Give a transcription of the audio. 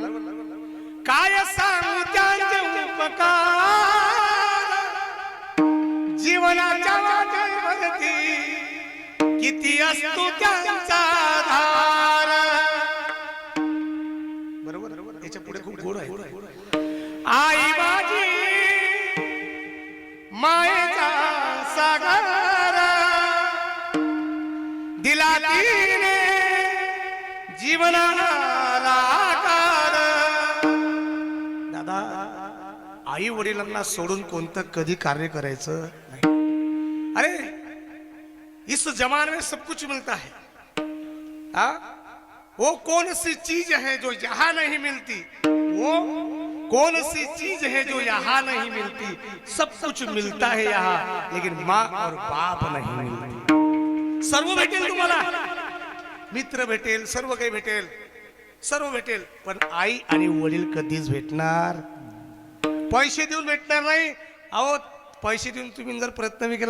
काय सांगू त्यांचे उपकार? जीवनाच्या वाटेवरती किती असतो त्यांचा धार बरोबर? याच्यापुढे खूप गोड आहे आई माझी मायेचा सागर दिला तिने आई वडिलांना सोडून कोणतं कधी कार्य करायचं नाही. अरे इस जमाने में सब कुछ मिलता है. आ? वो कौन सी चीज है जो यहाँ नहीं मिलती? वो कौन सी चीज है जो यहाँ नहीं मिलती? सब कुछ मिलता है यहाँ लेकिन माँ और बाप नहीं मिलती। सर्व भेटेल तुम्हाला. मित्र भेटेल सर्व काही भेटेल सर्व भेटेल पण आई आणि वडील कधीच भेटणार पैसे देऊन भेटणार नाही. अहो पैसे देऊन तुम्ही जर प्रयत्न बी केला